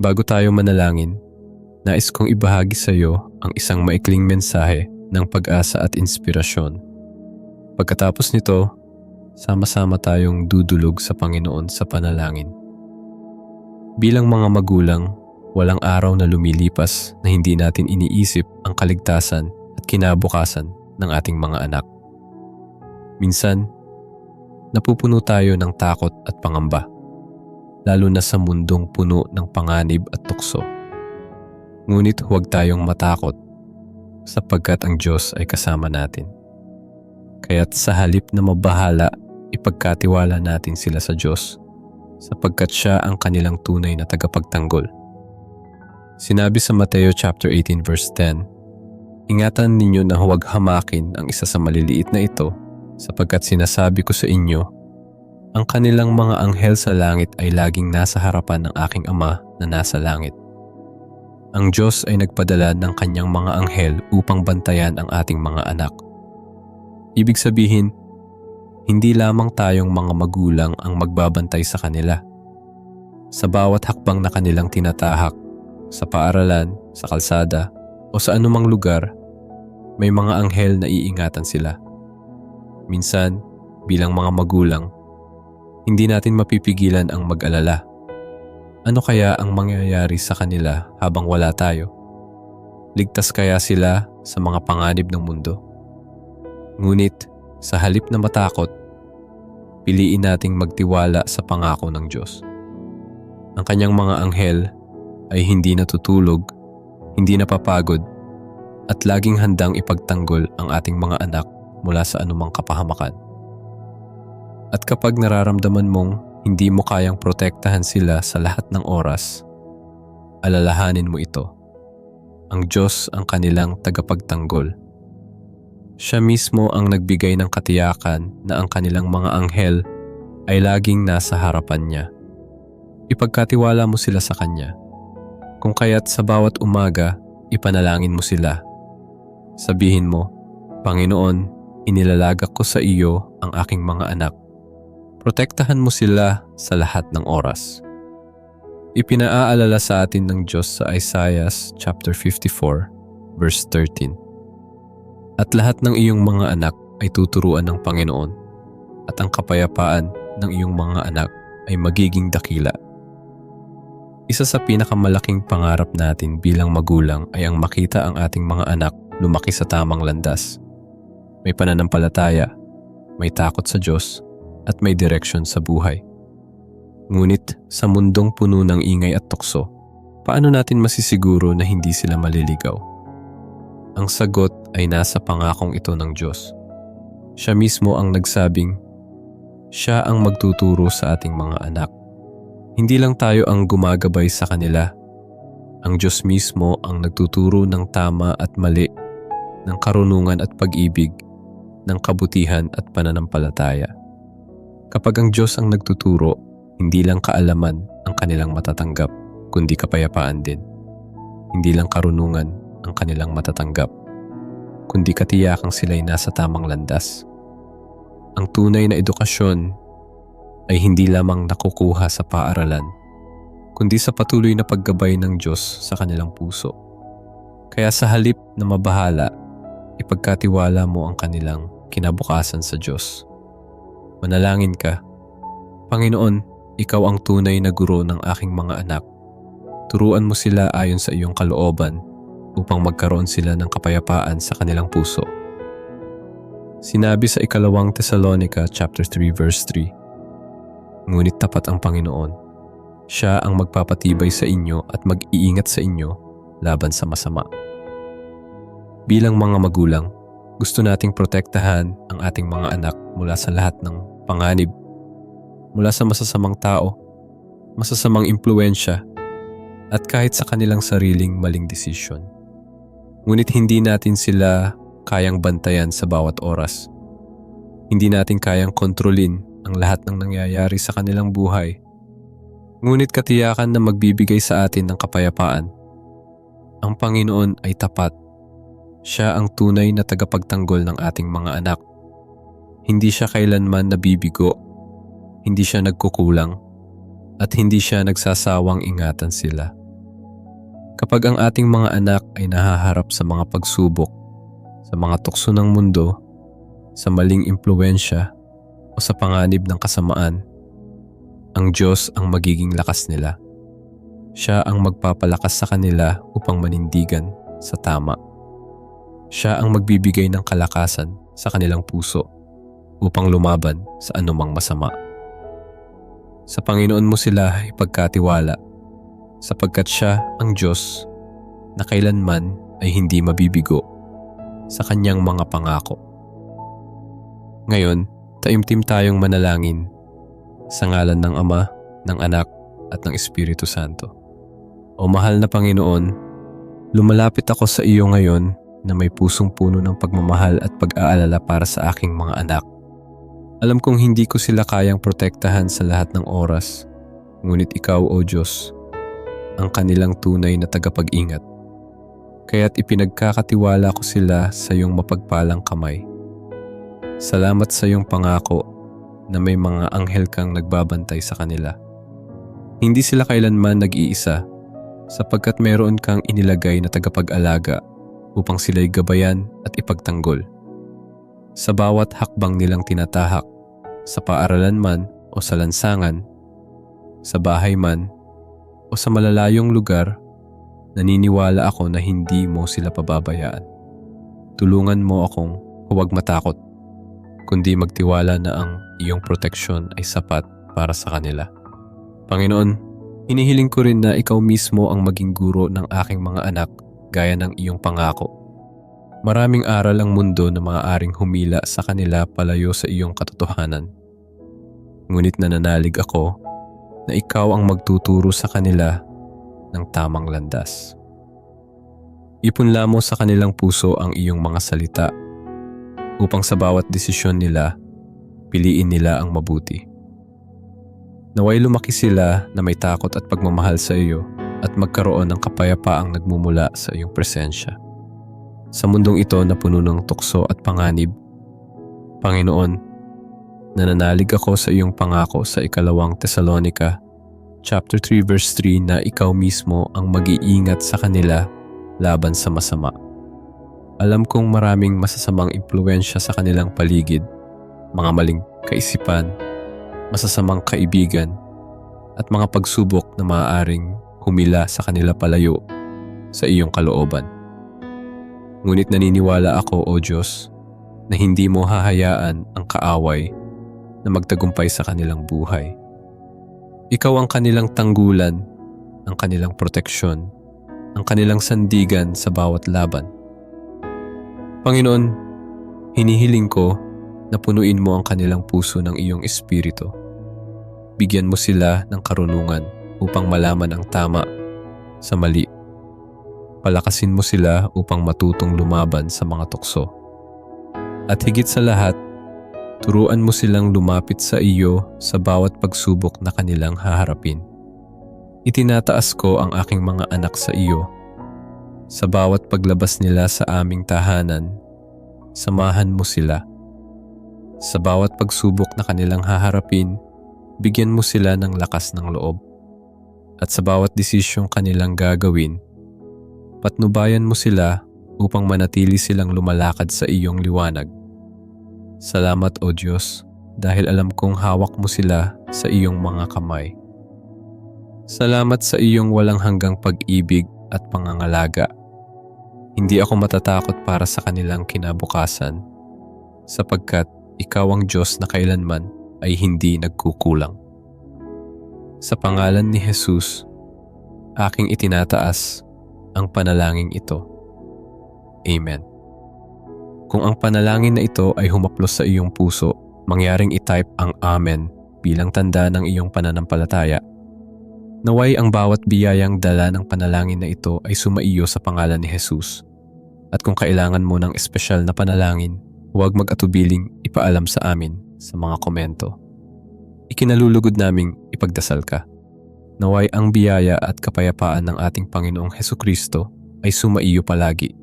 Bago tayo manalangin, nais kong ibahagi sa iyo ang isang maikling mensahe ng pag-asa at inspirasyon. Pagkatapos nito, sama-sama tayong dudulog sa Panginoon sa panalangin. Bilang mga magulang, walang araw na lumilipas na hindi natin iniisip ang kaligtasan at kinabukasan ng ating mga anak. Minsan, napupuno tayo ng takot at pangamba, lalo na sa mundong puno ng panganib at tukso. Ngunit huwag tayong matakot sapagkat ang Diyos ay kasama natin. Kaya't sa halip na mabahala, ipagkatiwala natin sila sa Diyos sapagkat siya ang kanilang tunay na tagapagtanggol. Sinabi sa Mateo chapter 18 verse 10, Ingatan ninyo na huwag hamakin ang isa sa maliliit na ito sapagkat sinasabi ko sa inyo, ang kanilang mga anghel sa langit ay laging nasa harapan ng aking ama na nasa langit. Ang Diyos ay nagpadala ng kanyang mga anghel upang bantayan ang ating mga anak. Ibig sabihin, hindi lamang tayong mga magulang ang magbabantay sa kanila. Sa bawat hakbang na kanilang tinatahak, sa paaralan, sa kalsada, o sa anumang lugar, may mga anghel na iingatan sila. Minsan, bilang mga magulang, hindi natin mapipigilan ang mag-alala. Ano kaya ang mangyayari sa kanila habang wala tayo? Ligtas kaya sila sa mga panganib ng mundo? Ngunit sa halip na matakot, piliin nating magtiwala sa pangako ng Diyos. Ang kanyang mga anghel ay hindi natutulog, hindi napapagod, at laging handang ipagtanggol ang ating mga anak mula sa anumang kapahamakan. At kapag nararamdaman mong hindi mo kayang protektahan sila sa lahat ng oras, alalahanin mo ito. Ang Diyos ang kanilang tagapagtanggol. Siya mismo ang nagbigay ng katiyakan na ang kanilang mga anghel ay laging nasa harapan niya. Ipagkatiwala mo sila sa Kanya. Kung kaya't sa bawat umaga, ipanalangin mo sila. Sabihin mo, Panginoon, inilalagak ko sa iyo ang aking mga anak Protektahan mo sila sa lahat ng oras. Ipinaaalala sa atin ng Diyos sa Isaiah chapter 54 verse 13. At lahat ng iyong mga anak ay tuturuan ng Panginoon at ang kapayapaan ng iyong mga anak ay magiging dakila. Isa sa pinakamalaking pangarap natin bilang magulang ay ang makita ang ating mga anak lumaki sa tamang landas. May pananampalataya, may takot sa Diyos, at may direksyon sa buhay. Ngunit sa mundong puno ng ingay at tukso, paano natin masisiguro na hindi sila maliligaw? Ang sagot ay nasa pangakong ito ng Diyos. Siya mismo ang nagsabing, siya ang magtuturo sa ating mga anak. Hindi lang tayo ang gumagabay sa kanila. Ang Diyos mismo ang nagtuturo ng tama at mali, ng karunungan at pag-ibig, ng kabutihan at pananampalataya. Kapag ang Diyos ang nagtuturo, hindi lang kaalaman ang kanilang matatanggap, kundi kapayapaan din. Hindi lang karunungan ang kanilang matatanggap, kundi katiyakang sila'y nasa tamang landas. Ang tunay na edukasyon ay hindi lamang nakukuha sa paaralan, kundi sa patuloy na paggabay ng Diyos sa kanilang puso. Kaya sa halip na mabahala, ipagkatiwala mo ang kanilang kinabukasan sa Diyos. Manalangin ka. Panginoon, ikaw ang tunay na guro ng aking mga anak. Turuan mo sila ayon sa iyong kalooban upang magkaroon sila ng kapayapaan sa kanilang puso. Sinabi sa ikalawang Thessalonica chapter 3 verse 3, Ngunit tapat ang Panginoon. Siya ang magpapatibay sa inyo at mag-iingat sa inyo laban sa masama. Bilang mga magulang, gusto nating protektahan ang ating mga anak mula sa lahat ng panganib mula sa masasamang tao, masasamang impluensya, at kahit sa kanilang sariling maling desisyon. Ngunit hindi natin sila kayang bantayan sa bawat oras. Hindi natin kayang kontrolin ang lahat ng nangyayari sa kanilang buhay. Ngunit katiyakan na magbibigay sa atin ng kapayapaan. Ang Panginoon ay tapat. Siya ang tunay na tagapagtanggol ng ating mga anak. Hindi siya kailanman nabibigo, hindi siya nagkukulang, at hindi siya nagsasawang ingatan sila. Kapag ang ating mga anak ay nahaharap sa mga pagsubok, sa mga tukso ng mundo, sa maling impluensya o sa panganib ng kasamaan, ang Diyos ang magiging lakas nila. Siya ang magpapalakas sa kanila upang manindigan sa tama. Siya ang magbibigay ng kalakasan sa kanilang puso upang lumaban sa anumang masama. Sa Panginoon mo sila ipagkatiwala sapagkat siya ang Diyos na kailanman ay hindi mabibigo sa kanyang mga pangako. Ngayon, taimtim tayong manalangin sa ngalan ng Ama, ng Anak at ng Espiritu Santo. O mahal na Panginoon, lumalapit ako sa iyo ngayon na may pusong puno ng pagmamahal at pag-aalala para sa aking mga anak. Alam kong hindi ko sila kayang protektahan sa lahat ng oras, ngunit ikaw, O Diyos, ang kanilang tunay na tagapag-ingat. Kaya't ipinagkakatiwala ko sila sa iyong mapagpalang kamay. Salamat sa iyong pangako na may mga anghel kang nagbabantay sa kanila. Hindi sila kailanman nag-iisa sapagkat meron kang inilagay na tagapag-alaga upang sila'y gabayan at ipagtanggol. Sa bawat hakbang nilang tinatahak, sa paaralan man o sa lansangan, sa bahay man o sa malalayong lugar, naniniwala ako na hindi mo sila pababayaan. Tulungan mo akong huwag matakot, kundi magtiwala na ang iyong proteksyon ay sapat para sa kanila. Panginoon, inihiling ko rin na ikaw mismo ang maging guro ng aking mga anak gaya ng iyong pangako. Maraming aral ang mundo na maaaring humila sa kanila palayo sa iyong katotohanan. Ngunit nananalig ako na ikaw ang magtuturo sa kanila ng tamang landas. Ipunla mo sa kanilang puso ang iyong mga salita upang sa bawat desisyon nila, piliin nila ang mabuti. Naway lumaki sila na may takot at pagmamahal sa iyo at magkaroon ng kapayapaang nagmumula sa iyong presensya. Sa mundong ito na puno ng tukso at panganib, Panginoon, nananalig ako sa iyong pangako sa ikalawang Tesalonika chapter 3 verse 3 na ikaw mismo ang mag-iingat sa kanila laban sa masama. Alam kong maraming masasamang impluensya sa kanilang paligid, mga maling kaisipan, masasamang kaibigan, at mga pagsubok na maaaring humila sa kanila palayo sa iyong kalooban. Ngunit naniniwala ako, O Diyos, na hindi mo hahayaan ang kaaway na magtagumpay sa kanilang buhay. Ikaw ang kanilang tanggulan, ang kanilang proteksyon, ang kanilang sandigan sa bawat laban. Panginoon, hinihiling ko na punuin mo ang kanilang puso ng iyong espiritu. Bigyan mo sila ng karunungan upang malaman ang tama sa mali. Palakasin mo sila upang matutong lumaban sa mga tukso. At higit sa lahat, turuan mo silang lumapit sa iyo sa bawat pagsubok na kanilang haharapin. Itinataas ko ang aking mga anak sa iyo. Sa bawat paglabas nila sa aming tahanan, samahan mo sila. Sa bawat pagsubok na kanilang haharapin, bigyan mo sila ng lakas ng loob. At sa bawat desisyong kanilang gagawin, patnubayan mo sila upang manatili silang lumalakad sa iyong liwanag. Salamat o Diyos dahil alam kong hawak mo sila sa iyong mga kamay. Salamat sa iyong walang hanggang pag-ibig at pangangalaga. Hindi ako matatakot para sa kanilang kinabukasan sapagkat ikaw ang Diyos na kailanman ay hindi nagkukulang. Sa pangalan ni Jesus, aking itinataas ang panalangin ito. Amen. Kung ang panalangin na ito ay humaplos sa iyong puso, mangyaring itype ang Amen bilang tanda ng iyong pananampalataya. Naway ang bawat biyayang dala ng panalangin na ito ay sumaiyo sa pangalan ni Jesus. At kung kailangan mo ng espesyal na panalangin, huwag mag-atubiling ipaalam sa amin sa mga komento. Ikinalulugod naming ipagdasal ka. Naway ang biyaya at kapayapaan ng ating Panginoong Heso Kristo ay sumaiyo palagi